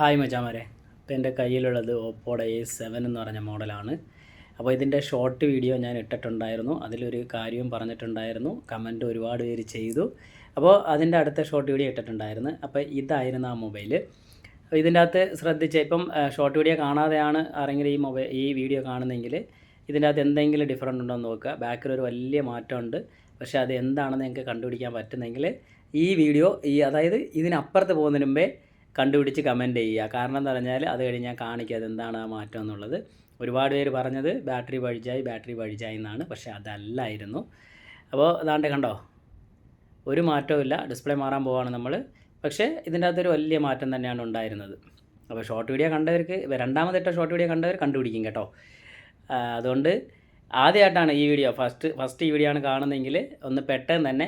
Hi മച്ചാമാരെ അപ്പോൾ എന്റെ കയ്യിലുള്ളത് ഓപ്പോടെ എ സെവൻ എന്ന് പറഞ്ഞ മോഡലാണ്. അപ്പോൾ ഇതിന്റെ ഷോർട്ട് വീഡിയോ ഞാൻ ഇട്ടിട്ടുണ്ടായിരുന്നു. അതിലൊരു കാര്യവും പറഞ്ഞിട്ടുണ്ടായിരുന്നു. കമന്റ് ഒരുപാട് പേര് ചെയ്തു. അപ്പോൾ അതിന്റെ അടുത്ത ഷോർട്ട് വീഡിയോ ഇട്ടിട്ടുണ്ടായിരുന്നു. അപ്പോൾ ഇതായിരുന്നു ആ മൊബൈൽ അപ്പോൾ ഇതിന്റെ അകത്ത് ശ്രദ്ധിച്ച് ഇപ്പം ഷോർട്ട് വീഡിയോ കാണാതെയാണ് ആരെങ്കിലും ഈ മൊബൈൽ ഈ വീഡിയോ കാണുന്നെങ്കിൽ ഇതിന്റെ അകത്ത് എന്തെങ്കിലും ഡിഫറന്റ് ഉണ്ടോ എന്ന് നോക്കുക. ബാക്കിൽ ഒരു വലിയ മാറ്റമുണ്ട്. പക്ഷേ അത് എന്താണെന്ന് നിങ്ങൾക്ക് കണ്ടുപിടിക്കാൻ പറ്റുന്നെങ്കിൽ ഈ വീഡിയോ ഈ അതായത് ഇതിനപ്പുറത്ത് പോകുന്നതിന് മുമ്പേ കണ്ടുപിടിച്ച് കമന്റ് ചെയ്യുക. കാരണം എന്ന് പറഞ്ഞാൽ അത് കഴിഞ്ഞ് ഞാൻ കാണിക്കുക അത് എന്താണ് ആ മാറ്റം എന്നുള്ളത്. ഒരുപാട് പേര് പറഞ്ഞത് ബാറ്ററി പഴിച്ചായി ബാറ്ററി പഴിച്ചായി എന്നാണ്. പക്ഷേ അതല്ലായിരുന്നു. അപ്പോൾ അതാണ്ട് കണ്ടോ? ഒരു മാറ്റവും ഇല്ല. ഡിസ്പ്ലേ മാറാൻ പോവാണ് നമ്മൾ പക്ഷേ ഇതിന്റെ അകത്തൊരു വലിയ മാറ്റം തന്നെയാണ് ഉണ്ടായിരുന്നത്. അപ്പോൾ ഷോർട്ട് വീഡിയോ കണ്ടവർക്ക് രണ്ടാമതിട്ട ഷോർട്ട് വീഡിയോ കണ്ടവർ കണ്ടുപിടിക്കും കേട്ടോ. അതുകൊണ്ട് ആദ്യമായിട്ടാണ് ഈ വീഡിയോ ഫസ്റ്റ് ഫസ്റ്റ് ഈ വീഡിയോ ആണ് കാണുന്നതെങ്കിൽ ഒന്ന് പെട്ടെന്ന് തന്നെ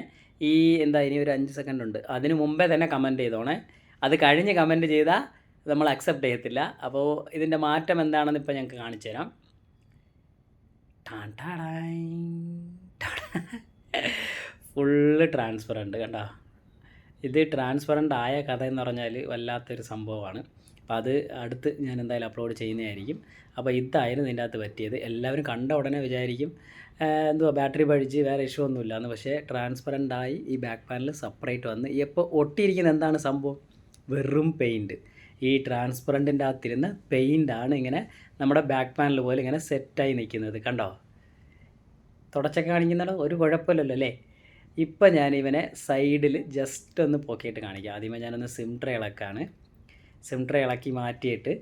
ഈ എന്താ ഇനി ഒരു അഞ്ച് സെക്കൻഡ് ഉണ്ട്. അതിന് മുമ്പേ തന്നെ കമന്റ് ചെയ്തോണേ. അത് കഴിഞ്ഞ് കമന്റ് ചെയ്താൽ നമ്മൾ അക്സെപ്റ്റ് ചെയ്യത്തില്ല. അപ്പോൾ ഇതിന്റെ മാറ്റം എന്താണെന്ന് ഇപ്പോൾ ഞങ്ങൾക്ക് കാണിച്ചു തരാം. ഫുള്ള് ട്രാൻസ്പെറന്റ് കണ്ടോ? ഇത് ട്രാൻസ്പെറന്റ് ആയ കഥ എന്ന് പറഞ്ഞാൽ വല്ലാത്തൊരു സംഭവമാണ്. അപ്പോൾ അത് അടുത്ത് ഞാൻ എന്തായാലും അപ്ലോഡ് ചെയ്യുന്നതായിരിക്കും. അപ്പോൾ ഇതായിരുന്നു ഇതിന്റെ അകത്ത് പറ്റിയത്. എല്ലാവരും കണ്ട ഉടനെ വിചാരിക്കും "ആ, എന്തുവാ ബാറ്ററി പഴിച്ച് വേറെ ഇഷ്യൂ ഒന്നുമില്ല എന്ന് പക്ഷേ ട്രാൻസ്പെറന്റ് ആയി ഈ ബാക്ക് പാനൽ സെപ്പറേറ്റ് വന്ന് ഇപ്പോൾ ഒട്ടിയിരിക്കുന്ന എന്താണ് സംഭവം? വെറും പെയിന്റ് ഈ ട്രാൻസ്പെറന്റിന്റെ അകത്തിരുന്ന് പെയിന്റാണ് ഇങ്ങനെ നമ്മുടെ ബാക്ക് പാനൽ പോലെ ഇങ്ങനെ സെറ്റായി നിൽക്കുന്നത്. കണ്ടോ? തുടച്ചൊക്കെ കാണിക്കുന്നുണ്ടോ? ഒരു കുഴപ്പമില്ലല്ലോ അല്ലേ? ഇപ്പം ഞാൻ ഇവനെ സൈഡിൽ ജസ്റ്റ് ഒന്ന് പൊക്കിയിട്ട് കാണിക്കാം. ആദ്യമേ ഞാനൊന്ന് സിം ട്രേ ഇളക്കാണ്. സിം ട്രേ ഇളക്കി മാറ്റിയിട്ട്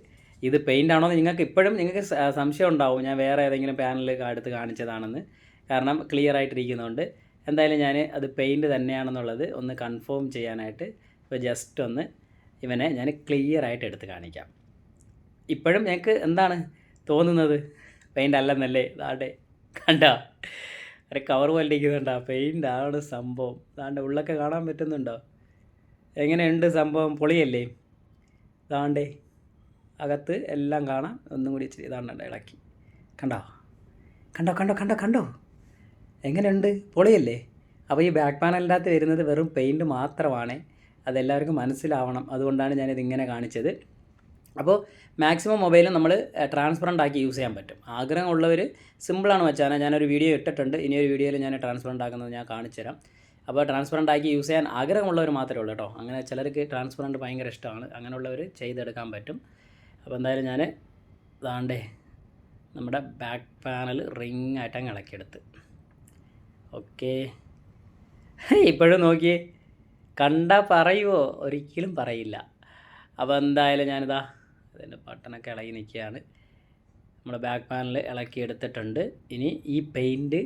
ഇത് പെയിന്റ് ആണോ നിങ്ങൾക്ക് ഇപ്പോഴും നിങ്ങൾക്ക് സംശയം ഉണ്ടാവും. ഞാൻ വേറെ ഏതെങ്കിലും പാനൽ എടുത്ത് കാണിച്ചതാണെന്ന്. കാരണം ക്ലിയർ ആയിട്ടിരിക്കുന്നതുകൊണ്ട് എന്തായാലും ഞാൻ അത് പെയിന്റ് തന്നെയാണെന്നുള്ളത് ഒന്ന് കൺഫേം ചെയ്യാനായിട്ട് ഇപ്പോൾ ജസ്റ്റ് ഒന്ന് ഇവനെ ഞാൻ ക്ലിയർ ആയിട്ട് എടുത്ത് കാണിക്കാം. ഇപ്പോഴും ഞങ്ങൾക്ക് എന്താണ് തോന്നുന്നത്? പെയിന്റ് അല്ലെന്നല്ലേ? ഇതാണ്ട് കണ്ട? ഒരു കവർ പോലിരിക്കുന്നുണ്ടോ പെയിന്റ് ആണ് സംഭവം. ഇതാണ്ട് ഉള്ളൊക്കെ കാണാൻ പറ്റുന്നുണ്ടോ? എങ്ങനെയുണ്ട് സംഭവം? പൊളിയല്ലേ? ഇതാണ്ട് അകത്ത് എല്ലാം കാണാം. ഒന്നും കൂടി ഇച്ചിരി ഇതാണ്ട് ഇളക്കി. കണ്ടോ? കണ്ടോ കണ്ടോ കണ്ടോ കണ്ടോ? എങ്ങനെയുണ്ട്? പൊളിയല്ലേ? അപ്പോൾ ഈ ബാക്ക് പാനലിന്റെ അകത്ത് വരുന്നത് വെറും പെയിന്റ് മാത്രമാണ്. അതെല്ലാവർക്കും മനസ്സിലാവണം. അതുകൊണ്ടാണ് ഞാനിത് ഇങ്ങനെ കാണിച്ചത്. അപ്പോൾ മാക്സിമം മൊബൈലും നമ്മൾ ട്രാൻസ്പറന്റ് ആക്കി യൂസ് ചെയ്യാൻ പറ്റും. ആഗ്രഹമുള്ളവർ സിമ്പിളാണ് വെച്ചാൽ ഞാനൊരു വീഡിയോ ഇട്ടിട്ടുണ്ട്. ഇനിയൊരു വീഡിയോയിൽ ഞാൻ ട്രാൻസ്പറന്റ് ആക്കുന്നത് ഞാൻ കാണിച്ചു തരാം അപ്പോൾ ട്രാൻസ്പറന്റ് ആക്കി യൂസ് ചെയ്യാൻ ആഗ്രഹമുള്ളവർ മാത്രമേ ഉള്ളൂ കേട്ടോ. അങ്ങനെ ചിലർക്ക് ട്രാൻസ്പറന്റ് ഭയങ്കര ഇഷ്ടമാണ്. അങ്ങനെയുള്ളവർ ചെയ്തെടുക്കാൻ പറ്റും. അപ്പോൾ എന്തായാലും ഞാൻ ദാണ്ടേ നമ്മുടെ ബാക്ക് പാനൽ റിങ് ആയിട്ട് അങ്ങ് ഇളക്കിയെടുത്ത്. ഓക്കെ ഇപ്പോഴും നോക്കിയേ. കണ്ടാൽ പറയുമോ ഒരിക്കലും പറയില്ല. അപ്പോൾ എന്തായാലും ഞാനിതാ അതിന്റെ ബട്ടണൊക്കെ ഇളകി നിൽക്കുകയാണ് നമ്മുടെ ബാക്ക് പാനിൽ ഇളക്കി എടുത്തിട്ടുണ്ട്. ഇനി ഈ പെയിന്റ്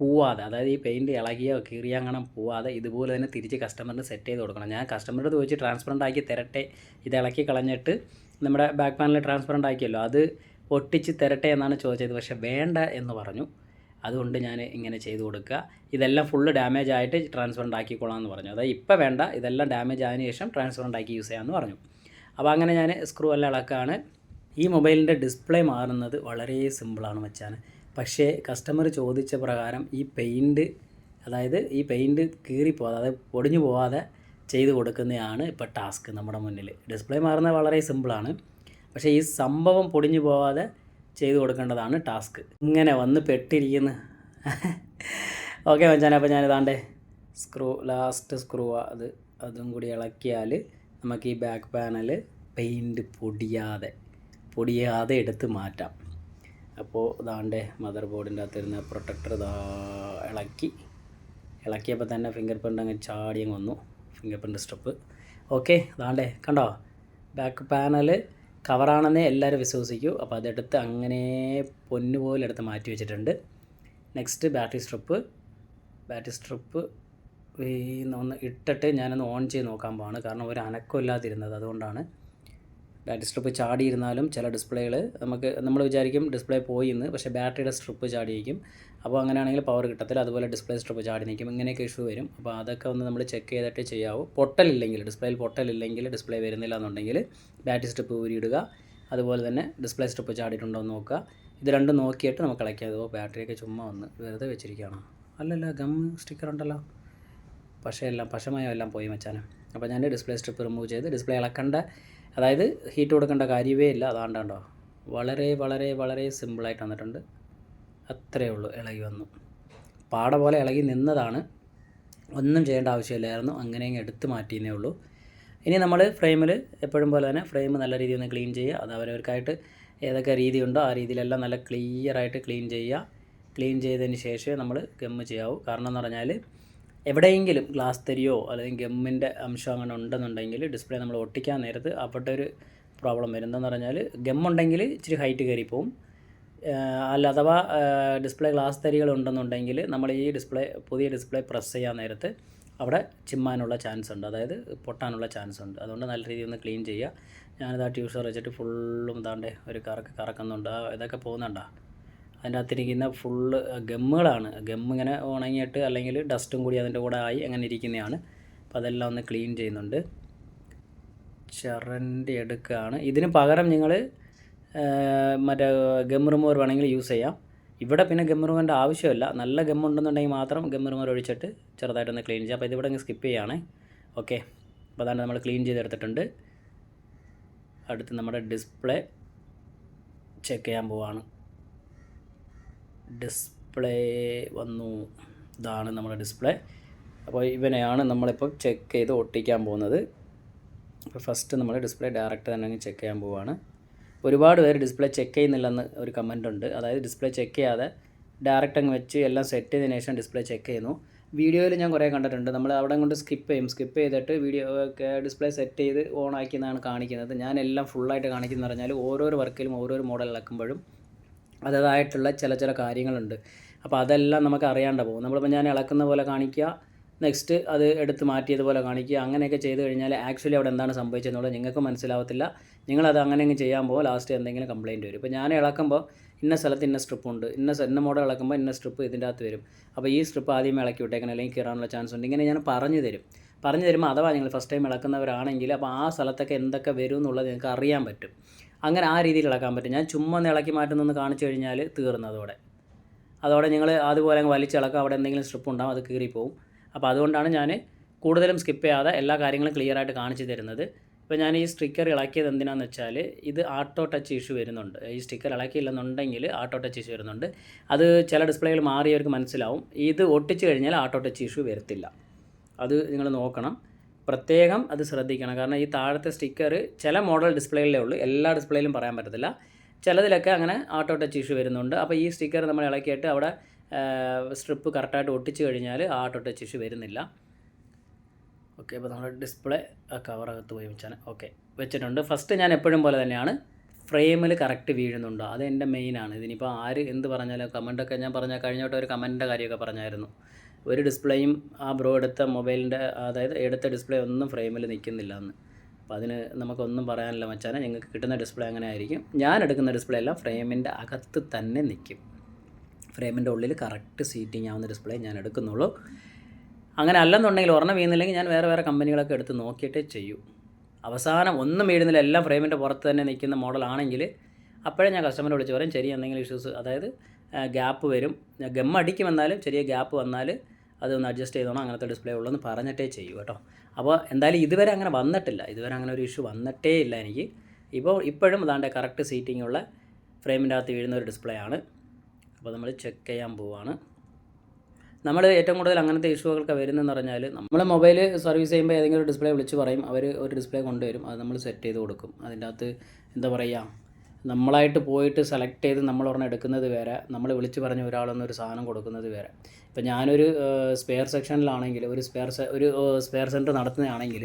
പോവാതെ അതായത് ഈ പെയിന്റ് ഇളകിയോ കീറിയോ അങ്ങനെ പോവാതെ ഇതുപോലെ തന്നെ തിരിച്ച് കസ്റ്റമറിന് സെറ്റ് ചെയ്ത് കൊടുക്കണം. ഞാൻ കസ്റ്റമറുടെ ചോദിച്ച് ട്രാൻസ്പെറന്റ് ആക്കി തരട്ടെ ഇത് ഇളക്കി കളഞ്ഞിട്ട് നമ്മുടെ ബാക്ക് പാനിൽ ട്രാൻസ്പെറന്റ് ആക്കിയല്ലോ അത് ഒട്ടിച്ച് തരട്ടെ എന്നാണ് ചോദിച്ചത്. പക്ഷേ വേണ്ട എന്ന് പറഞ്ഞു. അതുകൊണ്ട് ഞാൻ ഇങ്ങനെ ചെയ്തു കൊടുക്കുക. ഇതെല്ലാം ഫുള്ള് ഡാമേജ് ആയിട്ട് ട്രാൻസ്പെറന്റ് ആക്കിക്കോളാം എന്ന് പറഞ്ഞു. അതായത് ഇപ്പോൾ വേണ്ട ഇതെല്ലാം ഡാമേജ് ആയതിനു ശേഷം ട്രാൻസ്പെറന്റ് ആക്കി യൂസ് ചെയ്യാമെന്ന് പറഞ്ഞു. അപ്പോൾ അങ്ങനെ ഞാൻ സ്ക്രൂ എല്ലാം ഇളക്കാണ് ഈ മൊബൈലിന്റെ ഡിസ്പ്ലേ മാറുന്നത് വളരെ സിമ്പിളാണ് വെച്ചാൽ പക്ഷേ കസ്റ്റമർ ചോദിച്ച പ്രകാരം ഈ പെയിന്റ് അതായത് ഈ പെയിന്റ് കീറിപ്പോകാതെ അതായത് പൊടിഞ്ഞു പോവാതെ ചെയ്ത് കൊടുക്കുന്നതാണ് ഇപ്പോൾ ടാസ്ക് നമ്മുടെ മുന്നിൽ. ഡിസ്പ്ലേ മാറുന്നത് വളരെ സിമ്പിളാണ് പക്ഷേ ഈ സംഭവം പൊടിഞ്ഞു പോവാതെ ചെയ്ത് കൊടുക്കേണ്ടതാണ് ടാസ്ക്. ഇങ്ങനെ വന്ന് പെട്ടിരിക്കുന്നു. ഓക്കെ മച്ചാനെ അപ്പോൾ ഞാനിതാണ്ടേ സ്ക്രൂ ലാസ്റ്റ് സ്ക്രൂ അത് അതും കൂടി ഇളക്കിയാൽ നമുക്ക് ഈ ബാക്ക് പാനൽ പെയിന്റ് പൊടിയാതെ പൊടിയാതെ എടുത്ത് മാറ്റാം. അപ്പോൾ ഇതാണ്ടേ മദർ ബോർഡിന്റെ അകത്തിരുന്ന പ്രൊട്ടക്ടർ ഇതാ ഇളക്കി. ഇളക്കിയപ്പോൾ തന്നെ ഫിംഗർ പ്രിന്റ് അങ്ങ് ചാടി അങ്ങ് വന്നു. ഫിംഗർ പ്രിന്റ് സ്ട്രിപ്പ് ഓക്കെ ഇതാണ്ടേ കണ്ടോ? ബാക്ക് പാനൽ കവറാണെന്നേ എല്ലാവരും വിശ്വസിക്കൂ. അപ്പോൾ അതെടുത്ത് അങ്ങനെ പൊന്നുപോലെ എടുത്ത് മാറ്റി വെച്ചിട്ടുണ്ട്. Next battery strip battery strip ഒന്ന് ഇട്ടിട്ട് ഞാനൊന്ന് ഓൺ ചെയ്ത് നോക്കാൻ പോവാണ്. കാരണം ഒരു അനക്കമില്ലാതിരുന്നത് അതുകൊണ്ടാണ്. ബാറ്ററി സ്ട്രിപ്പ് ചാടിയിരുന്നാലും ചില ഡിസ്പ്ലേകൾ നമുക്ക് നമ്മൾ വിചാരിക്കും ഡിസ്പ്ലേ പോയി എന്ന് പക്ഷേ ബാറ്ററിയുടെ സ്ട്രിപ്പ് ചാടിയിരിക്കും. അപ്പോൾ അങ്ങനെയാണെങ്കിൽ പവർ കിട്ടത്തില്ല അതുപോലെ ഡിസ്പ്ലേ സ്ട്രിപ്പ് ചാടി നിൽക്കും. ഇങ്ങനെയൊക്കെ ഇഷ്യൂ വരും. അപ്പോൾ അതൊക്കെ ഒന്ന് നമ്മൾ ചെക്ക് ചെയ്തിട്ട് ചെയ്യാവൂ. പൊട്ടലില്ലെങ്കിൽ ഡിസ്പ്ലേയിൽ പൊട്ടലില്ലെങ്കിൽ ഡിസ്പ്ലേ വരുന്നില്ല എന്നുണ്ടെങ്കിൽ ബാറ്ററി സ്ട്രിപ്പ് ഊരിയിടുക. അതുപോലെ തന്നെ ഡിസ്പ്ലേ സ്ട്രിപ്പ് ചാടിയിട്ടുണ്ടോ എന്ന് നോക്കുക. ഇത് രണ്ടും നോക്കിയിട്ട് നമുക്ക് ഇളക്കിയത് ബാറ്ററിയൊക്കെ ചുമ്മാ വന്ന് വെറുതെ വെച്ചിരിക്കുകയാണോ. അല്ലല്ല ഗം സ്റ്റിക്കർ ഉണ്ടല്ലോ. പക്ഷേ എല്ലാം പശമയം എല്ലാം പോയി മച്ചാനെ. അപ്പോൾ ഞാൻ ഡിസ്പ്ലേ സ്ട്രിപ്പ് റിമൂവ് ചെയ്ത് ഡിസ്പ്ലേ ഇളക്കേണ്ട അതായത് ഹീറ്റ് കൊടുക്കേണ്ട കാര്യമേ ഇല്ല. അതാണ്ടോ വളരെ വളരെ വളരെ സിമ്പിളായിട്ട് വന്നിട്ടുണ്ട്. അത്രയേ ഉള്ളൂ. ഇളകി വന്നു. പാട പോലെ ഇളകി നിന്നതാണ്. ഒന്നും ചെയ്യേണ്ട ആവശ്യമില്ലായിരുന്നു. അങ്ങനെ അങ്ങ് എടുത്ത് മാറ്റിയേ ഉള്ളൂ. ഇനി നമ്മൾ ഫ്രെയിമിൽ എപ്പോഴും പോലെ തന്നെ ഫ്രെയിം നല്ല രീതിയിൽ ഒന്ന് ക്ലീൻ ചെയ്യുക. അത് അവരവർക്കായിട്ട് ഏതൊക്കെ രീതിയുണ്ടോ ആ രീതിയിലെല്ലാം നല്ല ക്ലിയറായിട്ട് ക്ലീൻ ചെയ്യുക. ക്ലീൻ ചെയ്തതിന് ശേഷമേ നമ്മൾ ഗമ്മ് ചെയ്യാവൂ. കാരണം എന്ന് പറഞ്ഞാൽ എവിടെയെങ്കിലും ഗ്ലാസ് തരിയോ അല്ലെങ്കിൽ ഗമ്മിന്റെ അംശം അങ്ങനെ ഉണ്ടെന്നുണ്ടെങ്കിൽ ഡിസ്പ്ലേ നമ്മൾ ഒട്ടിക്കാൻ നേരത്ത് അവിടെ ഒരു പ്രോബ്ലം വരും. എന്താണെന്ന് പറഞ്ഞാൽ ഗമ്മുണ്ടെങ്കിൽ ഇച്ചിരി ഹൈറ്റ് കയറിപ്പോവും. അല്ല അഥവാ ഡിസ്പ്ലേ ഗ്ലാസ് തരികൾ ഉണ്ടെന്നുണ്ടെങ്കിൽ നമ്മൾ ഈ ഡിസ്പ്ലേ പുതിയ ഡിസ്പ്ലേ പ്രസ് ചെയ്യാൻ നേരത്ത് അവിടെ ചിമ്മാനുള്ള ചാൻസ് ഉണ്ട്. അതായത് പൊട്ടാനുള്ള ചാൻസ് ഉണ്ട്. അതുകൊണ്ട് നല്ല രീതിയിൽ ഒന്ന് ക്ലീൻ ചെയ്യുക. ഞാനിത് ആ ട്യൂഷർ വെച്ചിട്ട് ഫുള്ളും ഇതാണ്ട് ഒരു കറക്ക് കറക്കുന്നുണ്ട്. ഇതൊക്കെ പോകുന്നുണ്ടോ? അതിന്റെ അകത്തിരിക്കുന്ന ഫുള്ള് ഗമ്മുകളാണ്. ഗമ്മ് ഇങ്ങനെ ഉണങ്ങിയിട്ട് അല്ലെങ്കിൽ ഡസ്റ്റും കൂടി അതിന്റെ കൂടെ ആയി അങ്ങനെ ഇരിക്കുന്നതാണ്. അപ്പോൾ അതെല്ലാം ഒന്ന് ക്ലീൻ ചെയ്യുന്നുണ്ട്. ചെറന്റെ എടുക്കുകയാണ്. ഇതിന് പകരം നിങ്ങൾ മറ്റേ ഗം റിമൂവർ വേണമെങ്കിൽ യൂസ് ചെയ്യാം. ഇവിടെ പിന്നെ ഗം റിമൂവറിന്റെ ആവശ്യമില്ല. നല്ല ഗം ഉണ്ടെന്നുണ്ടെങ്കിൽ മാത്രം ഗം റിമൂവർ ഒഴിച്ചിട്ട് ചെറുതായിട്ടൊന്ന് ക്ലീൻ ചെയ്യാം. അപ്പോൾ ഇതിവിടെ അങ്ങ് സ്കിപ്പ് ചെയ്യുകയാണേ ഓക്കെ അപ്പോൾ അതാണ് നമ്മൾ ക്ലീൻ ചെയ്തെടുത്തിട്ടുണ്ട്. അടുത്ത് നമ്മുടെ ഡിസ്പ്ലേ ചെക്ക് ചെയ്യാൻ പോവാണ്. ഡിസ്പ്ലേ വന്നു. ഇതാണ് നമ്മുടെ ഡിസ്പ്ലേ. അപ്പോൾ ഇവനെയാണ് നമ്മളിപ്പോൾ ചെക്ക് ചെയ്ത് ഒട്ടിക്കാൻ പോകുന്നത്. അപ്പോൾ ഫസ്റ്റ് നമ്മൾ ഡിസ്പ്ലേ ഡയറക്റ്റ് തന്നെ അങ്ങ് ചെക്ക് ചെയ്യാൻ പോവുകയാണ് ഒരുപാട് പേര് ഡിസ്പ്ലേ ചെക്ക് ചെയ്യുന്നില്ലെന്ന് ഒരു കമന്റ് ഉണ്ട്. അതായത് ഡിസ്പ്ലേ ചെക്ക് ചെയ്യാതെ ഡയറക്റ്റ് അങ്ങ് വെച്ച് എല്ലാം സെറ്റ് ചെയ്തതിന് ശേഷം ഡിസ്പ്ലേ ചെക്ക് ചെയ്യുന്നു. വീഡിയോയിൽ ഞാൻ കുറേ കണ്ടിട്ടുണ്ട്. നമ്മൾ അവിടെ കൊണ്ട് സ്കിപ്പ് ചെയ്യും. സ്കിപ്പ് ചെയ്തിട്ട് വീഡിയോ ഡിസ്പ്ലേ സെറ്റ് ചെയ്ത് ഓൺ ആക്കിയെന്നാണ് കാണിക്കുന്നത്. ഞാൻ എല്ലാം ഫുള്ളായിട്ട് കാണിക്കുന്നത് പറഞ്ഞാൽ ഓരോരോ വർക്കിലും ഓരോരോ മോഡൽ ഇളക്കുമ്പോഴും അതേതായിട്ടുള്ള ചില ചില കാര്യങ്ങളുണ്ട്. അപ്പോൾ അതെല്ലാം നമുക്ക് അറിയാണ്ട് പോകും. നമ്മളിപ്പോൾ ഞാൻ ഇളക്കുന്ന പോലെ കാണിക്കുക നെക്സ്റ്റ് അത് എടുത്ത് മാറ്റിയതുപോലെ കാണിക്കുക അങ്ങനെയൊക്കെ ചെയ്ത് കഴിഞ്ഞാൽ ആക്ച്വലി അവിടെ എന്താണ് സംഭവിച്ചതെന്നുള്ളത് നിങ്ങൾക്ക് മനസ്സിലാവത്തില്ല. നിങ്ങളത് അങ്ങനെ അങ്ങ് ചെയ്യാൻ പോകുമ്പോൾ ലാസ്റ്റ് എന്തെങ്കിലും കംപ്ലയിന്റ് വരും. ഇപ്പോൾ ഞാൻ ഇളക്കുമ്പോൾ ഇന്ന സ്ഥലത്ത് ഇന്ന സ്ട്രിപ്പ് ഉണ്ട്. ഇന്ന ഇന്ന മോഡൽ ഇളക്കുമ്പോൾ ഇന്ന സ്ട്രിപ്പ് ഇതിന്റെ അകത്ത് വരും. അപ്പോൾ ഈ സ്ട്രിപ്പ് ആദ്യമേ ഇളക്കി വിട്ടേക്കണം. അല്ലെങ്കിൽ കയറാനുള്ള ചാൻസ് ഉണ്ട്. ഇങ്ങനെ ഞാൻ പറഞ്ഞു തരും. പറഞ്ഞു തരുമ്പോൾ അഥവാ നിങ്ങൾ ഫസ്റ്റ് ടൈം ഇളക്കുന്നവരാണെങ്കിൽ അപ്പോൾ ആ സ്ഥലത്തൊക്കെ എന്തൊക്കെ വരും എന്നുള്ളത് നിങ്ങൾക്ക് അറിയാൻ പറ്റും. അങ്ങനെ ആ രീതിയിൽ ഇളക്കാൻ പറ്റും. ഞാൻ ചുമ്മാ ഒന്ന് ഇളക്കി മാറ്റുന്നൊന്ന് കാണിച്ചു കഴിഞ്ഞാൽ തീർന്നു അതോടെ അതോടെ നിങ്ങൾ അതുപോലെ അങ്ങ് വലിച്ചിളക്കുക അവിടെ എന്തെങ്കിലും സ്ട്രിപ്പ് ഉണ്ടാവും അത് കീറിപ്പോവും. അപ്പോൾ അതുകൊണ്ടാണ് ഞാൻ കൂടുതലും സ്കിപ്പ് ചെയ്യാതെ എല്ലാ കാര്യങ്ങളും ക്ലിയർ ആയിട്ട് കാണിച്ചു തരുന്നത്. ഇപ്പോൾ ഞാൻ ഈ സ്റ്റിക്കർ ഇളക്കിയത് എന്തിനാന്ന് വെച്ചാൽ ഇത് ആട്ടോ ടച്ച് ഇഷ്യൂ വരുന്നുണ്ട്. ഈ സ്റ്റിക്കർ ഇളക്കിയില്ലെന്നുണ്ടെങ്കിൽ ആട്ടോ ടച്ച് ഇഷ്യൂ വരുന്നുണ്ട്. അത് ചില ഡിസ്പ്ലേകൾ മാറിയവർക്ക് മനസ്സിലാവും. ഇത് ഒട്ടിച്ച് കഴിഞ്ഞാൽ ആട്ടോ ടച്ച് ഇഷ്യൂ വരത്തില്ല. അത് നിങ്ങൾ നോക്കണം. പ്രത്യേകം അത് ശ്രദ്ധിക്കണം. കാരണം ഈ താഴത്തെ സ്റ്റിക്കർ ചില മോഡൽ ഡിസ്പ്ലേയിലേ ഉള്ളൂ. എല്ലാ ഡിസ്പ്ലേയിലും പറയാൻ പറ്റത്തില്ല. ചിലതിലൊക്കെ അങ്ങനെ ഓട്ടോ ടച്ച് ഇഷ്യൂ വരുന്നുണ്ട്. അപ്പോൾ ഈ സ്റ്റിക്കർ നമ്മൾ ഇളക്കിയിട്ട് അവിടെ സ്ട്രിപ്പ് കറക്റ്റായിട്ട് ഒട്ടിച്ച് കഴിഞ്ഞാൽ ഓട്ടോ ടച്ച് ഇഷ്യൂ വരുന്നില്ല. ഓക്കെ അപ്പോൾ നമ്മൾ ഡിസ്പ്ലേ കവറകത്ത് പോയി വെച്ചാൽ ഓക്കെ വെച്ചിട്ടുണ്ട്. ഫസ്റ്റ് ഞാൻ എപ്പോഴും പോലെ തന്നെയാണ് ഫ്രെയിമിൽ കറക്റ്റ് വീഴുന്നുണ്ടോ. അത് എന്റെ മെയിനാണ് ഇതിനിപ്പോൾ ആര് എന്ത് പറഞ്ഞാലും കമന്റൊക്കെ ഞാൻ പറഞ്ഞ കഴിഞ്ഞോട്ട് ഒരു കമന്റിന്റെ കാര്യമൊക്കെ പറഞ്ഞായിരുന്നു. ഒരു ഡിസ്പ്ലേയും ആ ബ്രോ എടുത്ത മൊബൈലിന്റെ അതായത് എടുത്ത ഡിസ്പ്ലേ ഒന്നും ഫ്രെയിമിൽ നിൽക്കുന്നില്ല എന്ന് അപ്പോൾ അതിന് നമുക്കൊന്നും പറയാനില്ല മച്ചാനെ ഞങ്ങൾക്ക് കിട്ടുന്ന ഡിസ്പ്ലേ അങ്ങനെ ആയിരിക്കും. ഞാൻ എടുക്കുന്ന ഡിസ്പ്ലേ എല്ലാം ഫ്രെയിമിന്റെ അകത്ത് തന്നെ നിൽക്കും. ഫ്രെയിമിന്റെ ഉള്ളിൽ കറക്റ്റ് സീറ്റിംഗ് ആവുന്ന ഡിസ്പ്ലേ ഞാൻ എടുക്കുന്നുള്ളൂ. അങ്ങനെ അല്ലെന്നുണ്ടെങ്കിൽ ഒരെണ്ണം വീഴുന്നില്ലെങ്കിൽ ഞാൻ വേറെ വേറെ കമ്പനികളൊക്കെ എടുത്ത് നോക്കിയിട്ടേ ചെയ്യൂ. അവസാനം ഒന്നും വീഴുന്നില്ല എല്ലാം ഫ്രെയിമിന്റെ പുറത്ത് തന്നെ നിൽക്കുന്ന മോഡലാണെങ്കിൽ അപ്പോഴേ ഞാൻ കസ്റ്റമറെ വിളിച്ച് പറയും ചെറിയ എന്തെങ്കിലും ഇഷ്യൂസ് അതായത് ഗ്യാപ്പ് വരും. ഗം അടിക്കുമെന്നാലും ചെറിയ ഗ്യാപ്പ് വന്നാൽ അതൊന്ന് അഡ്ജസ്റ്റ് ചെയ്തോണം അങ്ങനത്തെ ഡിസ്പ്ലേ ഉള്ളതെന്ന് പറഞ്ഞിട്ടേ ചെയ്യൂ കേട്ടോ. അപ്പോൾ എന്തായാലും ഇതുവരെ അങ്ങനെ വന്നിട്ടില്ല. ഇതുവരെ അങ്ങനെ ഒരു ഇഷ്യൂ വന്നിട്ടേ ഇല്ല എനിക്ക്. ഇപ്പോൾ ഇപ്പോഴും അതാണ്ട് കറക്റ്റ് സീറ്റിംഗ് ഉള്ള ഫ്രെയിമിന്റെ അകത്ത് വീഴുന്ന ഒരു ഡിസ്പ്ലേ ആണ്. അപ്പോൾ നമ്മൾ ചെക്ക് ചെയ്യാൻ പോവാണ്. നമ്മൾ ഏറ്റവും കൂടുതൽ അങ്ങനത്തെ ഇഷ്യൂകളൊക്കെ വരുന്നതെന്ന് പറഞ്ഞാൽ നമ്മൾ മൊബൈൽ സർവീസ് ചെയ്യുമ്പോൾ ഏതെങ്കിലും ഒരു ഡിസ്പ്ലേ വിളിച്ച് പറയും അവർ ഒരു ഡിസ്പ്ലേ കൊണ്ടുവരും. അത് നമ്മൾ സെറ്റ് ചെയ്ത് കൊടുക്കും. അതിന്റെ അകത്ത് എന്താ പറയുക നമ്മളായിട്ട് പോയിട്ട് സെലക്ട് ചെയ്ത് നമ്മൾ ഒരെണ്ണം എടുക്കുന്നത് വേറെ നമ്മൾ വിളിച്ച് പറഞ്ഞ ഒരാളൊന്ന് ഒരു സാധനം കൊടുക്കുന്നത് വേറെ. ഇപ്പം ഞാനൊരു സ്പെയർ സെക്ഷനിലാണെങ്കിൽ ഒരു സ്പെയർ ഒരു സ്പെയർ സെന്റർ നടത്തുന്നതാണെങ്കിൽ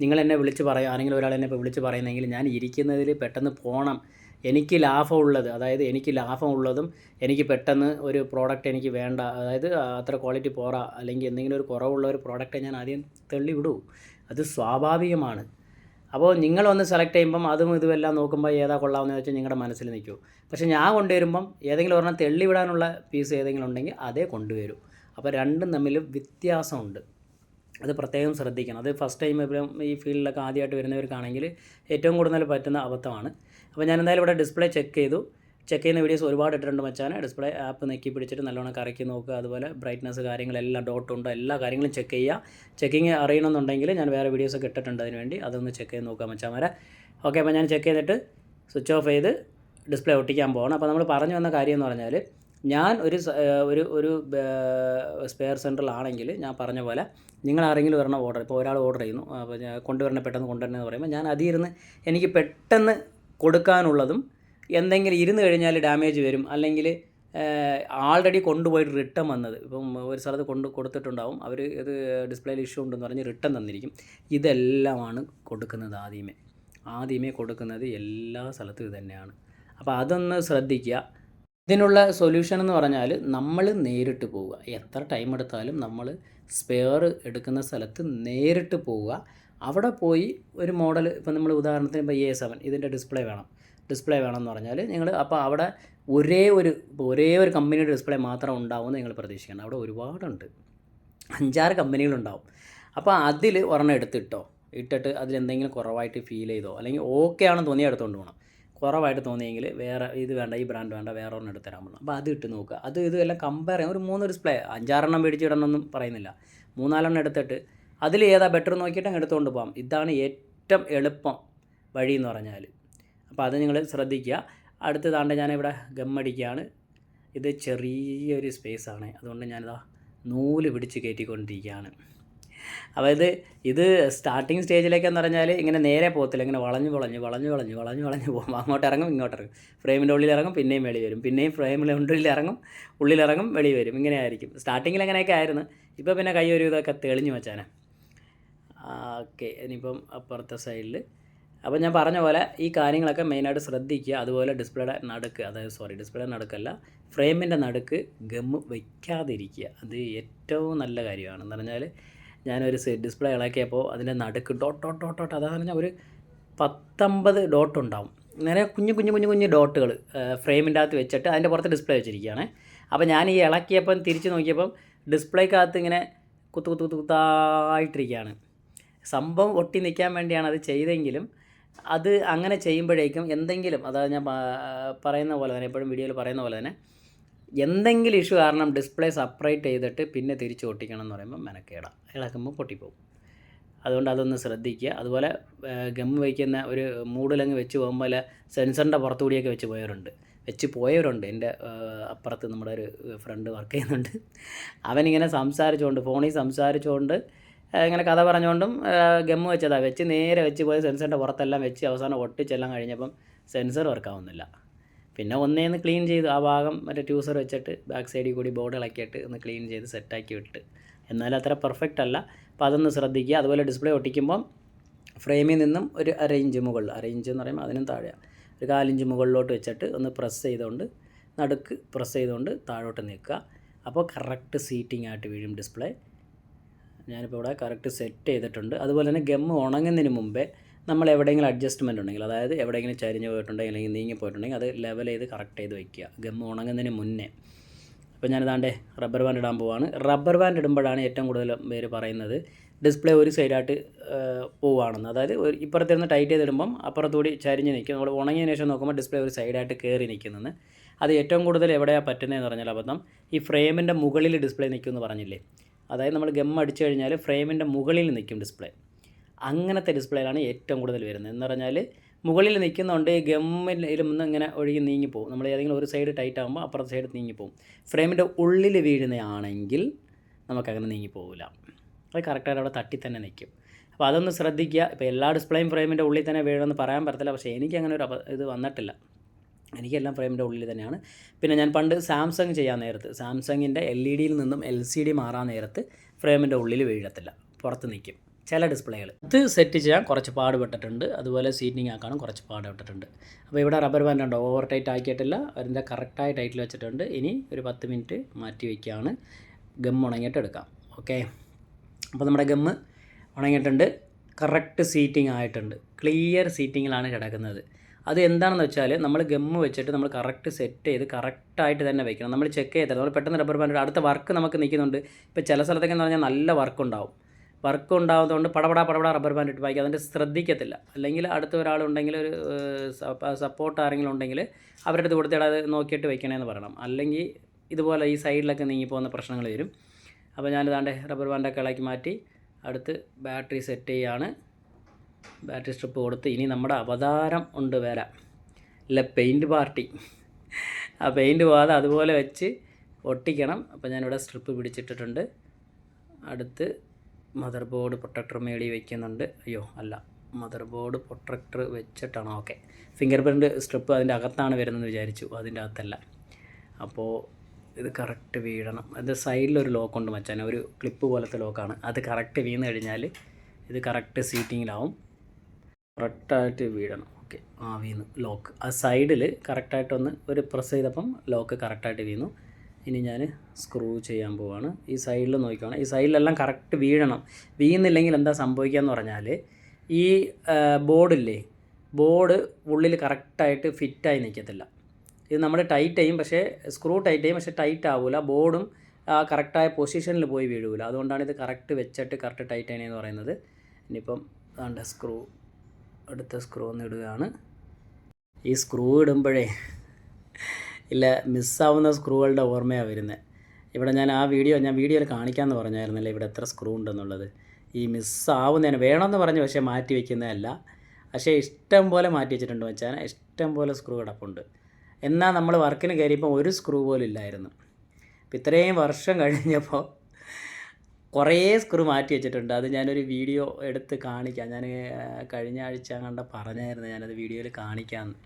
നിങ്ങൾ എന്നെ വിളിച്ച് പറയാം ആരെങ്കിലും ഒരാൾ എന്നെ ഇപ്പോൾ വിളിച്ച് പറയുന്നെങ്കിൽ ഞാൻ ഇരിക്കുന്നതിൽ പെട്ടെന്ന് പോകണം എനിക്ക് ലാഭമുള്ളത് അതായത് എനിക്ക് ലാഭമുള്ളതും എനിക്ക് പെട്ടെന്ന് ഒരു പ്രോഡക്റ്റ് എനിക്ക് വേണ്ട അതായത് അത്ര ക്വാളിറ്റി പോരാ അല്ലെങ്കിൽ എന്തെങ്കിലും ഒരു കുറവുള്ള ഒരു പ്രോഡക്റ്റ് ഞാൻ ആദ്യം തള്ളി വിടൂ അത് സ്വാഭാവികമാണ്. അപ്പോൾ നിങ്ങൾ വന്ന് സെലക്ട് ചെയ്യുമ്പം അതും ഇതുമെല്ലാം നോക്കുമ്പോൾ ഏതാ കൊള്ളാമെന്ന് വെച്ചാൽ നിങ്ങളുടെ മനസ്സിൽ നിൽക്കൂ. പക്ഷേ ഞാൻ കൊണ്ടുവരുമ്പം ഏതെങ്കിലും ഒരെണ്ണം തെള്ളി വിടാനുള്ള പീസ് ഏതെങ്കിലും ഉണ്ടെങ്കിൽ അതേ കൊണ്ടുവരൂ. അപ്പോൾ രണ്ടും തമ്മിൽ വ്യത്യാസമുണ്ട്. അത് പ്രത്യേകം ശ്രദ്ധിക്കണം. അത് ഫസ്റ്റ് ടൈം ഇപ്പം ഈ ഫീൽഡിലൊക്കെ ആദ്യമായിട്ട് വരുന്നവർക്കാണെങ്കിൽ ഏറ്റവും കൂടുതൽ പറ്റുന്ന അബദ്ധമാണ്. അപ്പോൾ ഞാൻ എന്തായാലും ഇവിടെ ഡിസ്പ്ലേ ചെക്ക് ചെയ്തു. ചെക്ക് ചെയ്യുന്ന വീഡിയോസ് ഒരുപാട് ഇട്ടിട്ടുണ്ട് മച്ചാനെ. ഡിസ്പ്ലേ ആപ്പ് നെക്കി പിടിച്ചിട്ട് നല്ലോണം കറക്കി നോക്കുക. അതുപോലെ ബ്രൈറ്റ്നസ് കാര്യങ്ങളെല്ലാം ഡോട്ട് ഉണ്ടോ. എല്ലാ കാര്യങ്ങളും ചെക്ക് ചെയ്യുക. ചെക്കിങ് അറിയണമെന്നുണ്ടെങ്കിൽ ഞാൻ വേറെ വീഡിയോസൊക്കെ ഇട്ടിട്ടുണ്ട് അതിന് വേണ്ടി അതൊന്ന് ചെക്ക് ചെയ്ത് നോക്കുക മച്ചാമാരെ. ഓക്കെ അപ്പോൾ ഞാൻ ചെക്ക് ചെയ്തിട്ട് സ്വിച്ച് ഓഫ് ചെയ്ത് ഡിസ്പ്ലേ ഒട്ടിക്കാൻ പോകണം അപ്പോൾ നമ്മൾ പറഞ്ഞു വന്ന കാര്യം എന്ന് പറഞ്ഞാൽ ഞാൻ ഒരു ഒരു ഒരു സ്പെയർ സെന്ററിലാണെങ്കിൽ ഞാൻ പറഞ്ഞ പോലെ നിങ്ങൾ ആരെങ്കിലും വരണ ഓർഡർ ഇപ്പോൾ ഒരാൾ ഓർഡർ ചെയ്യുന്നു. അപ്പോൾ കൊണ്ടുവരണ പെട്ടെന്ന് കൊണ്ടുവരണമെന്ന് പറയുമ്പോൾ ഞാൻ അതിൽ ഇരുന്ന് എനിക്ക് പെട്ടെന്ന് കൊടുക്കാനുള്ളതും എന്തെങ്കിലും ഇരുന്ന് കഴിഞ്ഞാൽ ഡാമേജ് വരും. അല്ലെങ്കിൽ ആൾറെഡി കൊണ്ടുപോയിട്ട് റിട്ടേൺ വന്നത്. ഇപ്പം ഒരു സ്ഥലത്ത് കൊണ്ട് കൊടുത്തിട്ടുണ്ടാവും. അവർ ഇത് ഡിസ്പ്ലേയിൽ ഇഷ്യൂ ഉണ്ടെന്ന് പറഞ്ഞ് റിട്ടേൺ തന്നിരിക്കും. ഇതെല്ലാമാണ് കൊടുക്കുന്നത് ആദ്യമേ. ആദ്യമേ കൊടുക്കുന്നത് എല്ലാ സ്ഥലത്തും ഇത് തന്നെയാണ്. അപ്പോൾ അതൊന്ന് ശ്രദ്ധിക്കുക. ഇതിനുള്ള സൊല്യൂഷൻ എന്ന് പറഞ്ഞാൽ നമ്മൾ നേരിട്ട് പോവുക. എത്ര ടൈം എടുത്താലും നമ്മൾ സ്പെയർ എടുക്കുന്ന സ്ഥലത്ത് നേരിട്ട് പോവുക. അവിടെ പോയി ഒരു മോഡൽ ഇപ്പം നമ്മൾ ഉദാഹരണത്തിന് ഇപ്പോൾ എ സെവൻ ഇതിന്റെ ഡിസ്പ്ലേ വേണം. ഡിസ്പ്ലേ വേണം എന്ന് പറഞ്ഞാൽ നിങ്ങൾ അപ്പോൾ അവിടെ ഒരേ ഒരു ഒരേ ഒരു കമ്പനിയുടെ ഡിസ്പ്ലേ മാത്രം ഉണ്ടാവുമെന്ന് നിങ്ങൾ പ്രതീക്ഷിക്കണം അവിടെ ഒരുപാടുണ്ട്. അഞ്ചാറ് കമ്പനികളുണ്ടാവും. അപ്പോൾ അതിൽ ഒരെണ്ണം എടുത്തിട്ടോ? ഇട്ടിട്ട് അതിലെന്തെങ്കിലും കുറവായിട്ട് ഫീൽ ചെയ്തോ? അല്ലെങ്കിൽ ഓക്കെ ആണെന്ന് തോന്നിയാൽ എടുത്തുകൊണ്ട് പോകണം കുറവായിട്ട് തോന്നിയെങ്കിൽ വേറെ ഇത് വേണ്ട ഈ ബ്രാൻഡ് വേണ്ട വേറെ ഒരെണ്ണം എടുത്ത് തരാൻ അപ്പോൾ അത് ഇട്ട് നോക്കുക. അത് ഇതെല്ലാം കമ്പയർ ചെയ്യാം. ഒരു മൂന്ന് ഡിസ്പ്ലേ അഞ്ചാറെണ്ണം മേടിച്ച് ഇടണമെന്നൊന്നും പറയുന്നില്ല. മൂന്നാലെണ്ണം എടുത്തിട്ട് അതിൽ ഏതാ ബെറ്റർ നോക്കിയിട്ട് അങ്ങ് എടുത്തുകൊണ്ട് പോകാം ഇതാണ് ഏറ്റവും എളുപ്പം വഴി എന്ന് പറഞ്ഞാൽ അപ്പോൾ അത് നിങ്ങൾ ശ്രദ്ധിക്കുക. അടുത്തതാണ്ട് ഞാനിവിടെ ഗമ്മടിക്കുകയാണ്. ഇത് ചെറിയൊരു സ്പേസാണ്. അതുകൊണ്ട് ഞാനിതാ നൂൽ പിടിച്ച് കയറ്റിക്കൊണ്ടിരിക്കുകയാണ്. അതായത് ഇത് സ്റ്റാർട്ടിങ് സ്റ്റേജിലേക്കെന്ന് പറഞ്ഞാൽ ഇങ്ങനെ നേരെ പോകത്തില്ല. ഇങ്ങനെ വളഞ്ഞ് വളഞ്ഞ് വളഞ്ഞ് വളഞ്ഞ് വളഞ്ഞ് വളഞ്ഞ് പോകും. അങ്ങോട്ട് ഇറങ്ങും ഇങ്ങോട്ട് ഇറങ്ങും. ഫ്രെയിമിന്റെ ഉള്ളിൽ ഇറങ്ങും പിന്നെയും വെളി വരും. പിന്നെയും ഫ്രെയിമിന്റെ ഉള്ളിൽ ഇറങ്ങും ഉള്ളിലിറങ്ങും വെളി വരും. ഇങ്ങനെ ആയിരിക്കും. സ്റ്റാർട്ടിങ്ങിൽ അങ്ങനെയൊക്കെ ആയിരുന്നു. ഇപ്പോൾ പിന്നെ കൈ ഒരു ഇതൊക്കെ തെളിഞ്ഞു വെച്ചാനെ ഓക്കെ. ഇനിയിപ്പം അപ്പുറത്തെ സൈഡിൽ അപ്പോൾ ഞാൻ പറഞ്ഞ പോലെ ഈ കാര്യങ്ങളൊക്കെ മെയിനായിട്ട് ശ്രദ്ധിക്കുക അതുപോലെ ഡിസ്പ്ലേയുടെ നടുക്ക് അതായത് സോറി ഡിസ്പ്ലേയുടെ നടുക്കല്ല ഫ്രെയിമിന്റെ നടുക്ക് ഗമ്മ് വയ്ക്കാതിരിക്കുക അത് ഏറ്റവും നല്ല കാര്യമാണ്. എന്ന് പറഞ്ഞാൽ ഞാനൊരു ഡിസ്പ്ലേ ഇളക്കിയപ്പോൾ അതിന്റെ നടുക്ക് ഡോട്ട് ഡോട്ട് ഡോട്ട് ഡോട്ട് അതെന്ന് പറഞ്ഞാൽ ഒരു പത്തൊമ്പത് ഡോട്ട് ഉണ്ടാവും. നേരെ കുഞ്ഞു കുഞ്ഞു കുഞ്ഞു കുഞ്ഞു ഡോട്ടുകൾ ഫ്രെയിമിന്റെ അകത്ത് വെച്ചിട്ട് അതിന്റെ പുറത്ത് ഡിസ്പ്ലേ വെച്ചിരിക്കുകയാണ്. അപ്പോൾ ഞാൻ ഈ ഇളക്കിയപ്പം തിരിച്ച് നോക്കിയപ്പം ഡിസ്പ്ലേക്കകത്ത് ഇങ്ങനെ കുത്തു കുത്തു കുത്തു കുത്തായിട്ടിരിക്കുകയാണ്. സംഭവം ഒട്ടി നിൽക്കാൻ വേണ്ടിയാണ് അത് ചെയ്തെങ്കിലും അത് അങ്ങനെ ചെയ്യുമ്പോഴേക്കും എന്തെങ്കിലും അതായത് ഞാൻ പറയുന്ന പോലെ തന്നെ എപ്പോഴും വീഡിയോയിൽ പറയുന്ന പോലെ തന്നെ എന്തെങ്കിലും ഇഷ്യൂ കാരണം ഡിസ്പ്ലേ സെപ്പറേറ്റ് ചെയ്തിട്ട് പിന്നെ തിരിച്ച് ഒട്ടിക്കണം എന്ന് പറയുമ്പോൾ മെനക്കേടാം. ഇളക്കുമ്പോൾ പൊട്ടിപ്പോകും അതുകൊണ്ട് അതൊന്ന് ശ്രദ്ധിക്കുക. അതുപോലെ ഗം വയ്ക്കുന്ന ഒരു മൂടിലങ്ങ് വെച്ച് പോകുമ്പോൾ സെൻസറിന്റെ പുറത്തുകൂടിയൊക്കെ വെച്ച് പോയവരുണ്ട്. വെച്ച് പോയവരുണ്ട്. എന്റെ അപ്പുറത്ത് നമ്മുടെ ഒരു ഫ്രണ്ട് വർക്ക് ചെയ്യുന്നുണ്ട്. അവനിങ്ങനെ സംസാരിച്ചുകൊണ്ട് ഫോണിൽ സംസാരിച്ചുകൊണ്ട് ഇങ്ങനെ കഥ പറഞ്ഞുകൊണ്ടും ഗമ്മ് വെച്ചതാണ് വെച്ച് നേരെ വെച്ച് പോയി സെൻസറിന്റെ പുറത്തെല്ലാം വെച്ച് അവസാനം ഒട്ടിച്ചെല്ലാം കഴിഞ്ഞപ്പം സെൻസർ വർക്കാവുന്നില്ല. പിന്നെ ഒന്നേന്ന് ക്ലീൻ ചെയ്തു ആ ഭാഗം മറ്റേ ട്യൂസർ വെച്ചിട്ട് ബാക്ക് സൈഡിൽ കൂടി ബോർഡ് ഇളക്കിയിട്ട് ഒന്ന് ക്ലീൻ ചെയ്ത് സെറ്റാക്കി വിട്ട്. എന്നാലും അത്ര പെർഫെക്റ്റ് അല്ല. അപ്പോൾ അതൊന്ന് ശ്രദ്ധിക്കുക. അതുപോലെ ഡിസ്പ്ലേ ഒട്ടിക്കുമ്പം ഫ്രെയിമിൽ നിന്നും ഒരു അരയിഞ്ച് മുകളിൽ അരയിഞ്ച് എന്ന് പറയുമ്പോൾ അതിനും താഴെ ഒരു കാലിഞ്ച് മുകളിലോട്ട് വെച്ചിട്ട് ഒന്ന് പ്രസ് ചെയ്തുകൊണ്ട് നടുക്ക് പ്രസ് ചെയ്തുകൊണ്ട് താഴോട്ട് നിൽക്കുക അപ്പോൾ കറക്റ്റ് സീറ്റിംഗ് ആയിട്ട് വീഴും ഡിസ്പ്ലേ. ഞാനിപ്പോൾ ഇവിടെ കറക്റ്റ് സെറ്റ് ചെയ്തിട്ടുണ്ട്. അതുപോലെ തന്നെ ഗമ്മ് ഉണങ്ങുന്നതിന് മുമ്പേ നമ്മൾ എവിടെയെങ്കിലും അഡ്ജസ്റ്റ്മെന്റ് ഉണ്ടെങ്കിൽ അതായത് എവിടെയെങ്കിലും ചരിഞ്ഞ് പോയിട്ടുണ്ടെങ്കിൽ അല്ലെങ്കിൽ നീങ്ങി പോയിട്ടുണ്ടെങ്കിൽ അത് ലെവൽ ചെയ്ത് കറക്റ്റ് ചെയ്ത് വയ്ക്കുക ഗമ്മ് ഉണങ്ങുന്നതിന് മുന്നേ. അപ്പോൾ ഞാനിതാണ്ട് റബ്ബർ ബാൻഡ് ഇടാൻ പോവാണ്. റബ്ബർ ബാൻഡ് ഇടുമ്പോഴാണ് ഏറ്റവും കൂടുതൽ പേര് പറയുന്നത് ഡിസ്പ്ലേ ഒരു സൈഡായിട്ട് പോവുകയാണെന്ന് അതായത് ഇപ്പുറത്ത് നിന്ന് ടൈറ്റ് ചെയ്തിടുമ്പം അപ്പുറത്തുകൂടി ചരിഞ്ഞ് നിൽക്കും. നമ്മൾ ഉണങ്ങിയതിന് ശേഷം നോക്കുമ്പോൾ ഡിസ്പ്ലേ ഒരു സൈഡായിട്ട് കയറി നിൽക്കുന്നത് അത് ഏറ്റവും കൂടുതൽ എവിടെയാണ് പറ്റുന്നതെന്ന് പറഞ്ഞാൽ അബദ്ധം. ഈ ഫ്രെയിമിന്റെ മുകളിൽ ഡിസ്പ്ലേ നിൽക്കുമെന്ന് പറഞ്ഞില്ലേ? അതായത് നമ്മൾ ഗം അടിച്ചു കഴിഞ്ഞാൽ ഫ്രെയിമിന്റെ മുകളിൽ നിൽക്കും ഡിസ്പ്ലേ. അങ്ങനത്തെ ഡിസ്പ്ലേയിലാണ് ഏറ്റവും കൂടുതൽ വരുന്നത്. എന്ന് പറഞ്ഞാൽ മുകളിൽ നിൽക്കുന്നുണ്ട് ഗമ്മിൽ നിന്ന് ഇങ്ങനെ ഒഴുകി നീങ്ങിപ്പോവും നമ്മൾ ഏതെങ്കിലും ഒരു സൈഡ് ടൈറ്റ് ആകുമ്പോൾ അപ്പുറത്തെ സൈഡ് നീങ്ങിപ്പോവും ഫ്രെയിമിന്റെ ഉള്ളിൽ വീഴുന്നതാണെങ്കിൽ നമുക്കങ്ങനെ നീങ്ങിപ്പോവില്ല അത് കറക്റ്റായിട്ട് അവിടെ തട്ടി തന്നെ നിൽക്കും. അപ്പോൾ അതൊന്ന് ശ്രദ്ധിക്കുക. ഇപ്പോൾ എല്ലാ ഡിസ്പ്ലേയും ഫ്രെയിമിന്റെ ഉള്ളിൽ തന്നെ വീഴുമെന്ന് പറയാൻ പറ്റത്തില്ല. പക്ഷേ എനിക്ക് അങ്ങനെ ഒരു ഇത് വന്നിട്ടില്ല. എനിക്കെല്ലാം ഫ്രെയിമിന്റെ ഉള്ളിൽ തന്നെയാണ്. പിന്നെ ഞാൻ പണ്ട് സാംസങ് ചെയ്യാൻ നേരത്ത് സാംസങ്ങിന്റെ എൽ ഇ ഡിയിൽ നിന്നും എൽ സി ഡി മാറാൻ നേരത്ത് ഫ്രെയിമിന്റെ ഉള്ളിൽ വീഴത്തില്ല. പുറത്ത് നിൽക്കും. ചില ഡിസ്പ്ലേകൾ. ഇത് സെറ്റ് ചെയ്യാൻ കുറച്ച് പാടുപെട്ടിട്ടുണ്ട്. അതുപോലെ സീറ്റിംഗ് ആക്കാനും കുറച്ച് പാടുപെട്ടിട്ടുണ്ട്. അപ്പോൾ ഇവിടെ റബ്ബർ ബാൻഡ് ഉണ്ടോ. ഓവർ ടൈറ്റ് ആക്കിയിട്ടില്ല. അതിന്റെ കറക്റ്റായ ടൈറ്റിൽ വെച്ചിട്ടുണ്ട്. ഇനി ഒരു പത്ത് മിനിറ്റ് മാറ്റി വയ്ക്കുകയാണ്. ഗം ഉണങ്ങിയിട്ട് എടുക്കാം. ഓക്കെ? അപ്പോൾ നമ്മുടെ ഗമ്മ് ഉണങ്ങിയിട്ടുണ്ട്. കറക്റ്റ് സീറ്റിംഗ് ആയിട്ടുണ്ട്. ക്ലിയർ സീറ്റിങ്ങിലാണ് കിടക്കുന്നത്. അത് എന്താണെന്ന് വെച്ചാൽ നമ്മൾ ഗമ്മ് വെച്ചിട്ട് നമ്മൾ കറക്റ്റ് സെറ്റ് ചെയ്ത് കറക്റ്റായിട്ട് തന്നെ വെക്കണം. നമ്മൾ ചെക്ക് ചെയ്തില്ല നമ്മൾ പെട്ടെന്ന് റബ്ബർ ബാൻഡ് അടുത്ത വർക്ക് നമുക്ക് നിൽക്കുന്നുണ്ട്. ഇപ്പോൾ ചില സ്ഥലത്തൊക്കെ എന്ന് പറഞ്ഞാൽ നല്ല വർക്ക് ഉണ്ടാവും. വർക്ക് ഉണ്ടാകുന്നതുകൊണ്ട് പടപടാ പടപടാ റബ്ബർ ബാൻഡ് ഇട്ട് വായിക്കും അതിന്റെ ശ്രദ്ധിക്കത്തില്ല. അല്ലെങ്കിൽ അടുത്ത ഒരാളുണ്ടെങ്കിൽ ഒരു സപ്പോർട്ട് ആരെങ്കിലും ഉണ്ടെങ്കിൽ അവരുടെ അടുത്ത് കൊടുത്തിട്ട് അത് നോക്കിയിട്ട് വെക്കണമെന്ന് പറയണം. അല്ലെങ്കിൽ ഇതുപോലെ ഈ സൈഡിലൊക്കെ നീങ്ങിപ്പോകുന്ന പ്രശ്നങ്ങൾ വരും. അപ്പോൾ ഞാനിതാണ്ട് റബ്ബർ ബാൻഡൊക്കെ ഇളക്കി മാറ്റി അടുത്ത് ബാറ്ററി സെറ്റ് ചെയ്യാണ്. ബാറ്ററി സ്ട്രിപ്പ് കൊടുത്ത് ഇനി നമ്മുടെ അവതാരം ഉണ്ട് വേറെ. അല്ല പെയിന്റ് പാർട്ടി ആ പെയിന്റ് പോകാതെ അതുപോലെ വെച്ച് ഒട്ടിക്കണം. അപ്പോൾ ഞാനിവിടെ സ്ട്രിപ്പ് പിടിച്ചിട്ടിട്ടുണ്ട്. അടുത്ത് മദർ ബോർഡ് പ്രൊട്ടക്ടർ മേടി വയ്ക്കുന്നുണ്ട് അയ്യോ അല്ല. മദർ ബോർഡ് പ്രൊട്ടക്ടർ വെച്ചിട്ടാണ്. ഓക്കെ ഫിംഗർ പ്രിന്റ് സ്ട്രിപ്പ് അതിന്റെ അകത്താണ് വരുന്നതെന്ന് വിചാരിച്ചു. അതിന്റെ അകത്തല്ല. അപ്പോൾ ഇത് കറക്റ്റ് വീഴണം. അത് സൈഡിലൊരു ലോക്ക് ഉണ്ട് മച്ചാൻ ഒരു ക്ലിപ്പ് പോലത്തെ ലോക്കാണ് അത് കറക്റ്റ് വീണ് കഴിഞ്ഞാൽ ഇത് കറക്റ്റ് സീറ്റിങ്ങിലാവും കറക്റ്റായിട്ട് വീഴണം. ഓക്കെ. ആ വീണു ലോക്ക്. ആ സൈഡിൽ കറക്റ്റായിട്ടൊന്ന് ഒരു പ്രസ് ചെയ്തപ്പം ലോക്ക് കറക്റ്റായിട്ട് വീണു. ഇനി ഞാൻ സ്ക്രൂ ചെയ്യാൻ പോവാണ്. ഈ സൈഡിൽ നോക്കിക്കോണം. ഈ സൈഡിലെല്ലാം കറക്റ്റ് വീഴണം. വീഴുന്നില്ലെങ്കിൽ എന്താ സംഭവിക്കുക എന്ന് പറഞ്ഞാൽ ഈ ബോർഡില്ലേ ബോർഡ് ഉള്ളിൽ കറക്റ്റായിട്ട് ഫിറ്റായി നിൽക്കത്തില്ല ഇത് നമ്മൾ ടൈറ്റ് ചെയ്യും പക്ഷേ സ്ക്രൂ ടൈറ്റ് ചെയ്യും പക്ഷേ ടൈറ്റ് ആവില്ല ബോർഡും ആ കറക്റ്റായ പൊസിഷനിൽ പോയി വീഴൂല. അതുകൊണ്ടാണ് ഇത് കറക്റ്റ് വെച്ചിട്ട് കറക്റ്റ് ടൈറ്റ് ചെയ്യണമെന്ന് പറയുന്നത്. ഇനിയിപ്പം സ്ക്രൂ അടുത്ത സ്ക്രൂ ഒന്ന് ഇടുകയാണ്. ഈ സ്ക്രൂ ഇടുമ്പോഴേ ഇല്ല മിസ്സാവുന്ന സ്ക്രൂകളുടെ ഓർമ്മയാണ് വരുന്നത് ഇവിടെ ഞാൻ ആ വീഡിയോ ഞാൻ വീഡിയോയിൽ കാണിക്കാമെന്ന് പറഞ്ഞായിരുന്നല്ലേ ഇവിടെ എത്ര സ്ക്രൂ ഉണ്ടെന്നുള്ളത്. ഈ മിസ്സാവുന്നതിന് വേണമെന്ന് പറഞ്ഞു പക്ഷേ മാറ്റി വയ്ക്കുന്നതല്ല പക്ഷേ ഇഷ്ടം പോലെ മാറ്റി വെച്ചിട്ടുണ്ട് വെച്ചാൽ ഇഷ്ടം പോലെ സ്ക്രൂ കിടപ്പുണ്ട്. എന്നാൽ നമ്മൾ വർക്കിന് കയറിയപ്പോൾ ഒരു സ്ക്രൂ പോലും ഇല്ലായിരുന്നു. ഇപ്പം ഇത്രയും വർഷം കഴിഞ്ഞപ്പോൾ കുറേ സ്ക്രൂ മാറ്റി വെച്ചിട്ടുണ്ട്. അത് ഞാനൊരു വീഡിയോ എടുത്ത് കാണിക്കാം. ഞാൻ കഴിഞ്ഞ ആഴ്ച കണ്ട പറഞ്ഞായിരുന്നു ഞാനത് വീഡിയോയിൽ കാണിക്കാമെന്ന്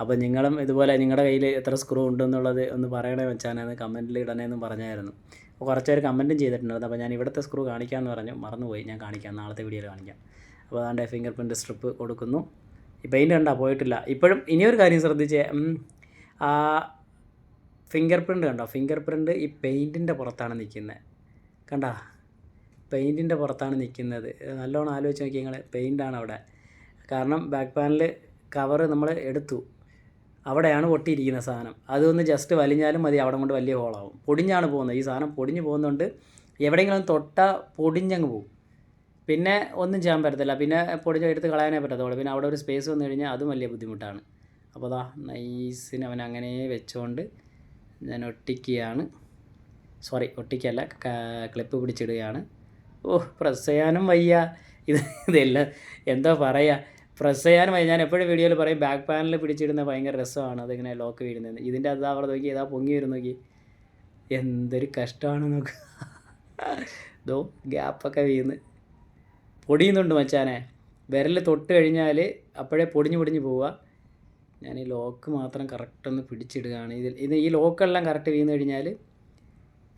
അപ്പോൾ നിങ്ങളും ഇതുപോലെ നിങ്ങളുടെ കയ്യിൽ എത്ര സ്ക്രൂ ഉണ്ടെന്നുള്ളത് ഒന്ന് പറയണേ വെച്ചാൽ കമന്റിൽ ഇടണേന്നും പറഞ്ഞായിരുന്നു. അപ്പോൾ കുറച്ച് പേര് കമന്റും ചെയ്തിട്ടുണ്ടായിരുന്നു. അപ്പോൾ ഞാൻ ഇവിടുത്തെ സ്ക്രൂ കാണിക്കാമെന്ന് പറഞ്ഞു. മറന്നുപോയി. ഞാൻ കാണിക്കാം. നാളത്തെ വീഡിയോയിൽ കാണിക്കാം. അപ്പോൾ അതാണ്ട് ഫിംഗർ പ്രിന്റ് സ്ട്രിപ്പ് കൊടുക്കുന്നു. ഈ പെയിന്റ് കണ്ടാ പോയിട്ടില്ല. ഇപ്പോഴും ഇനിയൊരു കാര്യം ശ്രദ്ധിച്ചേ. ആ ഫിംഗർ പ്രിന്റ് കണ്ടോ? ഫിംഗർ പ്രിന്റ് ഈ പെയിന്റിന്റെ പുറത്താണ് നിൽക്കുന്നത് കണ്ടാ? പെയിന്റിന്റെ പുറത്താണ് നിൽക്കുന്നത് നല്ലോണം ആലോചിച്ച് നോക്കി നിങ്ങൾ പെയിന്റാണ് അവിടെ. കാരണം ബാക്ക് പാനൽ കവർ നമ്മൾ എടുത്തു. അവിടെയാണ് ഒട്ടിയിരിക്കുന്ന സാധനം. അതൊന്ന് ജസ്റ്റ് വലിഞ്ഞാലും മതി അവിടെ കൊണ്ട് വലിയ ഹോളാവും പൊടിഞ്ഞാണ് പോകുന്നത്. ഈ സാധനം പൊടിഞ്ഞ് പോകുന്നുണ്ട് എവിടെയെങ്കിലും തൊട്ടാൽ പൊടിഞ്ഞങ്ങ് പോകും പിന്നെ ഒന്നും ചെയ്യാൻ പറ്റത്തില്ല. പിന്നെ പൊടിഞ്ഞ് എടുത്ത് കളയാനേ പറ്റത്തുള്ളൂ. പിന്നെ അവിടെ ഒരു സ്പേസ് വന്നു കഴിഞ്ഞാൽ അതും വലിയ ബുദ്ധിമുട്ടാണ്. അപ്പോൾ അതാ നൈസിന് അവൻ അങ്ങനെ വെച്ചുകൊണ്ട് ഞാൻ ഒട്ടിക്കുകയാണ്. സോറി ഒട്ടിക്കല്ല ക്ലിപ്പ് പിടിച്ചിടുകയാണ്. ഓ പ്രസ് ചെയ്യാനും വയ്യ. ഇത് ഇതെല്ലാം എന്താ പറയുക പ്രസ് ചെയ്യാനും വയ്യ. ഞാൻ എപ്പോഴും വീഡിയോയിൽ പറയും ബാക്ക് പാനൽ പിടിച്ചിടുന്ന ഭയങ്കര രസമാണ്. അതിങ്ങനെ ലോക്ക് വീഴുന്നത്. ഇതിന്റെ അത് അവിടെ നോക്കി ഇതാ പൊങ്ങി വരും നോക്കി. എന്തൊരു കഷ്ടമാണ് നോക്ക്. ദോ ഗ്യാപ്പൊക്കെ വീഴുന്നു പൊടിയുന്നുണ്ട് മച്ചാനെ. വിരൽ തൊട്ട് കഴിഞ്ഞാൽ അപ്പോഴേ പൊടിഞ്ഞ് പൊടിഞ്ഞ് പോവുക. ഞാൻ ഈ ലോക്ക് മാത്രം കറക്റ്റ് ഒന്ന് പിടിച്ചിടുകയാണ്. ഇതിൽ ഇത് ഈ ലോക്കെല്ലാം കറക്റ്റ് വീണ് കഴിഞ്ഞാൽ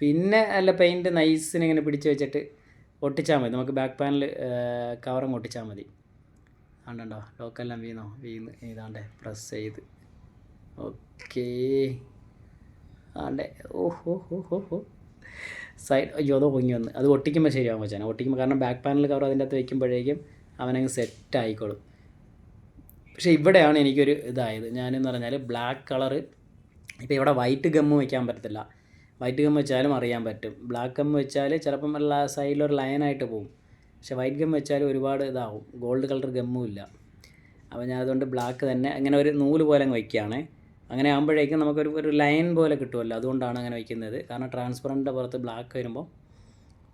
പിന്നെ അല്ല പെയിന്റ് നൈസിനെ ഇങ്ങനെ പിടിച്ച് വെച്ചിട്ട് ഒട്ടിച്ചാൽ മതി. നമുക്ക് ബാക്ക് പാനൽ കവറും ഒട്ടിച്ചാൽ മതി. ആണ്ടോ ലോക്കെല്ലാം വീണോ? വീന്ന് ഇതാണ്ടേ. പ്രസ് ചെയ്ത്. ഓക്കേ ആണ്ടേ. ഓഹോ ഹോ ഹോ ഹോ സൈഡ് അയ്യോ അതോ പൊങ്ങി വന്ന്. അത് ഒട്ടിക്കുമ്പോൾ ശരിയാവും വെച്ചാൽ ഒട്ടിക്കുമ്പോൾ കാരണം ബാക്ക് പാനൽ കവർ അതിന്റെ അകത്ത് വയ്ക്കുമ്പോഴേക്കും അവനങ്ങ് സെറ്റ് ആയിക്കോളും. പക്ഷേ ഇവിടെയാണ് എനിക്കൊരു ഇതായത്. ഞാനെന്ന് പറഞ്ഞാൽ ബ്ലാക്ക് കളറ് ഇപ്പോൾ ഇവിടെ വൈറ്റ് ഗമ്മ് വയ്ക്കാൻ പറ്റത്തില്ല. വൈറ്റ് ഗം വെച്ചാലും അറിയാൻ പറ്റും. ബ്ലാക്ക് ഗം വെച്ചാൽ ചിലപ്പം സൈഡിലൊരു ലൈനായിട്ട് പോകും. പക്ഷേ വൈറ്റ് ഗം വെച്ചാൽ ഒരുപാട് ഇതാവും. ഗോൾഡ് കളർ ഗമ്മും ഇല്ല. അപ്പോൾ ഞാൻ അതുകൊണ്ട് ബ്ലാക്ക് തന്നെ അങ്ങനെ ഒരു നൂൽ പോലെ അങ്ങ് വയ്ക്കുകയാണ് അങ്ങനെ ആകുമ്പോഴേക്കും നമുക്കൊരു ഒരു ലൈൻ പോലെ കിട്ടുമല്ലോ. അതുകൊണ്ടാണ് അങ്ങനെ വയ്ക്കുന്നത് കാരണം ട്രാൻസ്പെറന്റിന്റെ പുറത്ത് ബ്ലാക്ക് വരുമ്പോൾ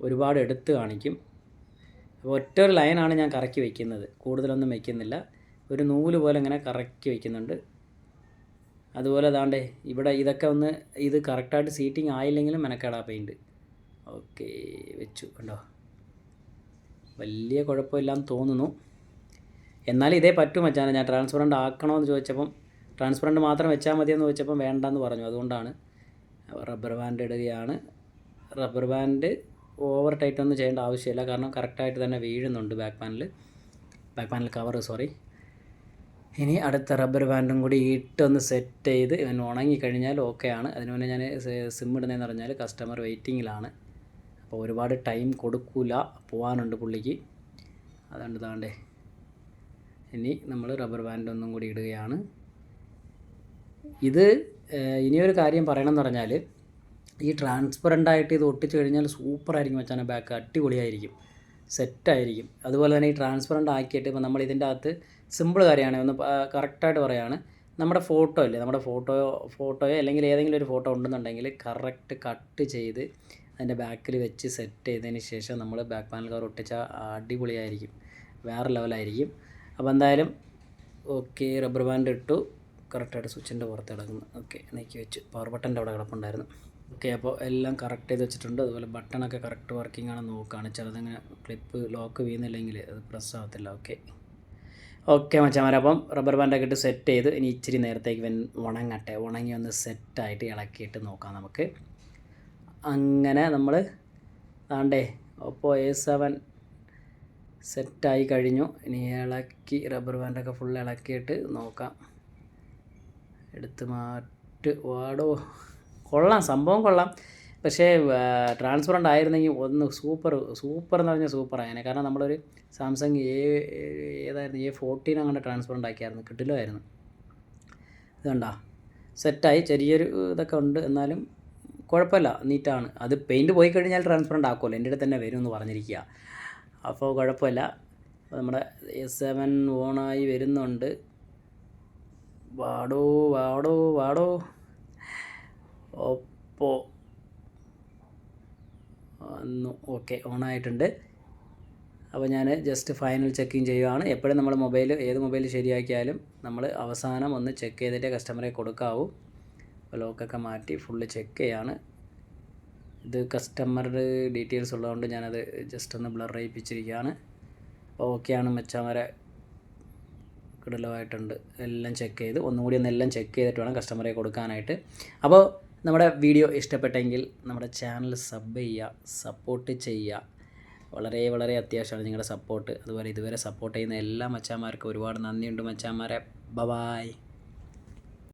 ഒരുപാട് എടുത്ത് കാണിക്കും. അപ്പോൾ ഒറ്റ ഒരു ലൈനാണ് ഞാൻ കറക്കി വയ്ക്കുന്നത് കൂടുതലൊന്നും വയ്ക്കുന്നില്ല ഒരു നൂൽ പോലെ ഇങ്ങനെ കറക്കി വയ്ക്കുന്നുണ്ട് അതുപോലെ അതാണ്ടേ ഇവിടെ ഇതൊക്കെ ഒന്ന് ഇത് കറക്റ്റായിട്ട് സീറ്റിംഗ് ആയില്ലെങ്കിലും മെനക്കേടാ പെയിന്റ് ഓക്കെ വെച്ചു കണ്ടോ? വലിയ കുഴപ്പമില്ലാന്ന് തോന്നുന്നു. എന്നാലും ഇതേ പറ്റും വെച്ചാണ് ഞാൻ ട്രാൻസ്പറന്റ് ആക്കണമെന്ന് ചോദിച്ചപ്പം ട്രാൻസ്പറന്റ് മാത്രം വെച്ചാൽ മതിയെന്ന് ചോദിച്ചപ്പം വേണ്ടെന്ന് പറഞ്ഞു. അതുകൊണ്ടാണ് റബ്ബർ ബാൻഡ് ഇടുകയാണ്. റബ്ബർ ബാൻഡ് ഓവർ ടൈറ്റ് ഒന്നും ചെയ്യേണ്ട ആവശ്യമില്ല. കാരണം കറക്റ്റായിട്ട് തന്നെ വീഴുന്നുണ്ട് back panel back panel cover sorry ഇനി അടുത്ത റബ്ബർ ബാൻഡും കൂടി ഇട്ടൊന്ന് സെറ്റ് ചെയ്ത് ഇവൻ ഉണങ്ങി ഉണങ്ങിക്കഴിഞ്ഞാൽ ആണ്. അതിന് മുന്നേ ഞാൻ സിം ഇടുന്നതെന്ന് പറഞ്ഞാൽ കസ്റ്റമർ വെയിറ്റിങ്ങിലാണ് അപ്പോൾ ഒരുപാട് ടൈം കൊടുക്കില്ല പോകാനുണ്ട് പുള്ളിക്ക്. അതുകൊണ്ട് താണ്ടേ ഇനി നമ്മൾ റബ്ബർ ബാൻഡ് ഒന്നും കൂടി ഇടുകയാണ്. ഇത് ഇനിയൊരു കാര്യം പറയണമെന്ന് പറഞ്ഞാൽ ഈ ട്രാൻസ്പെറന്റ് ആയിട്ട് ഇത് ഒട്ടിച്ച് കഴിഞ്ഞാൽ സൂപ്പറായിരിക്കും വെച്ചാൽ ബാക്ക് അടിപൊളിയായിരിക്കും. സെറ്റായിരിക്കും അതുപോലെ തന്നെ ഈ ട്രാൻസ്പെറന്റ് ആക്കിയിട്ട് ഇപ്പോൾ നമ്മൾ ഇതിന്റെ അകത്ത് സിമ്പിൾ കാര്യമാണ് ഒന്ന് കറക്റ്റായിട്ട് പറയുകയാണ് നമ്മുടെ ഫോട്ടോ അല്ലേ നമ്മുടെ ഫോട്ടോ ഫോട്ടോയോ അല്ലെങ്കിൽ ഏതെങ്കിലും ഒരു ഫോട്ടോ ഉണ്ടെന്നുണ്ടെങ്കിൽ കറക്റ്റ് കട്ട് ചെയ്ത് അതിന്റെ ബാക്കിൽ വെച്ച് സെറ്റ് ചെയ്തതിന് ശേഷം നമ്മൾ ബാക്ക് പാനൽ കവർ ഒട്ടിച്ചാൽ അടിപൊളിയായിരിക്കും വേറെ ലെവലായിരിക്കും. അപ്പോൾ എന്തായാലും ഓക്കെ റബ്ബർ ബാൻഡ് ഇട്ടു കറക്റ്റായിട്ട് സ്വിച്ചിന്റെ പുറത്ത് കിടക്കുന്നു ഓക്കെ നീക്കി വെച്ച്. പവർ ബട്ടന്റെ അവിടെ കിടപ്പുണ്ടായിരുന്നു. ഓക്കെ അപ്പോൾ എല്ലാം കറക്റ്റ് ചെയ്ത് വെച്ചിട്ടുണ്ട്. അതുപോലെ ബട്ടണൊക്കെ കറക്റ്റ് വർക്കിംഗ് ആണെന്ന് നോക്കുകയാണ്. ചിലതങ്ങനെ ക്ലിപ്പ് ലോക്ക് വീഴുന്നില്ലെങ്കിൽ അത് പ്രസ് ആവത്തില്ല ഓക്കെ. ഓക്കെ മച്ചാമാരെ അപ്പം റബ്ബർ ബാൻഡൊക്കെ ഇട്ട് സെറ്റ് ചെയ്ത് ഇനി ഇച്ചിരി നേരത്തേക്ക് വൻ ഉണങ്ങട്ടെ. ഉണങ്ങി ഒന്ന് സെറ്റായിട്ട് ഇളക്കിയിട്ട് നോക്കാം നമുക്ക്. അങ്ങനെ നമ്മൾ ആണ്ടേ ഒപ്പോ എ സെവൻ സെറ്റായി കഴിഞ്ഞു. ഇനി ഇളക്കി റബ്ബർ ബാൻഡൊക്കെ ഫുൾ ഇളക്കിയിട്ട് നോക്കാം. എടുത്ത് മാറ്റ് വാടോ. കൊള്ളാം സംഭവം കൊള്ളാം. പക്ഷേ ട്രാൻസ്പറന്റ് ആയിരുന്നെങ്കിൽ ഒന്ന് സൂപ്പർ സൂപ്പർ എന്ന് പറഞ്ഞാൽ സൂപ്പർ ആയേനെ കാരണം നമ്മളൊരു സാംസങ് എ ഏതായിരുന്നു എ ഫോർട്ടീൻ അങ്ങനെ ട്രാൻസ്പറന്റ് ആക്കിയായിരുന്നു. കിട്ടില്ലായിരുന്നു. ഇത് കണ്ടാ സെറ്റായി ചെറിയൊരു ഇതൊക്കെ ഉണ്ട്. എന്നാലും കുഴപ്പമില്ല. നീറ്റാണ്. അത് പെയിന്റ് പോയി കഴിഞ്ഞാൽ ട്രാൻസ്പറന്റ് ആക്കുമല്ലോ. എന്റെ അടുത്ത് തന്നെ വരും എന്ന് പറഞ്ഞിരിക്കുക. അപ്പോൾ കുഴപ്പമില്ല. നമ്മുടെ സെവൻ ഓണായി വരുന്നുണ്ട്. വാടോ വാടോ വാടോ. ഒപ്പോ. വന്നു. ഓക്കെ ഓണായിട്ടുണ്ട്. അപ്പോൾ ഞാൻ ജസ്റ്റ് ഫൈനൽ ചെക്കിങ് ചെയ്യുകയാണ് എപ്പോഴും നമ്മൾ മൊബൈൽ ഏത് മൊബൈൽ ശരിയാക്കിയാലും നമ്മൾ അവസാനം ഒന്ന് ചെക്ക് ചെയ്തിട്ടേ കസ്റ്റമറെ കൊടുക്കാവൂ. ലോക്കൊക്കെ മാറ്റി ഫുള്ള് ചെക്ക് ചെയ്യാണ്. ഇത് കസ്റ്റമറുടെ ഡീറ്റെയിൽസ് ഉള്ളതുകൊണ്ട് ഞാനത് ജസ്റ്റ് ഒന്ന് ബ്ലർ ചെയ്യിപ്പിച്ചിരിക്കുകയാണ്. ഓക്കെയാണ് മെച്ചാമരെ കിടലമായിട്ടുണ്ട്. എല്ലാം ചെക്ക് ചെയ്ത് ഒന്നുകൂടി ഒന്ന് എല്ലാം ചെക്ക് ചെയ്തിട്ട് വേണം കസ്റ്റമറെ കൊടുക്കാനായിട്ട്. അപ്പോൾ നമ്മുടെ വീഡിയോ ഇഷ്ടപ്പെട്ടെങ്കിൽ നമ്മുടെ ചാനൽ സബ് ചെയ്യുക സപ്പോർട്ട് ചെയ്യുക. വളരെ വളരെ അത്യാവശ്യമാണ് നിങ്ങളുടെ സപ്പോർട്ട് അതുപോലെ ഇതുവരെ സപ്പോർട്ട് ചെയ്യുന്ന എല്ലാ മച്ചാന്മാർക്കും ഒരുപാട് നന്ദിയുണ്ട് മച്ചാന്മാരെ. ബ ബായ്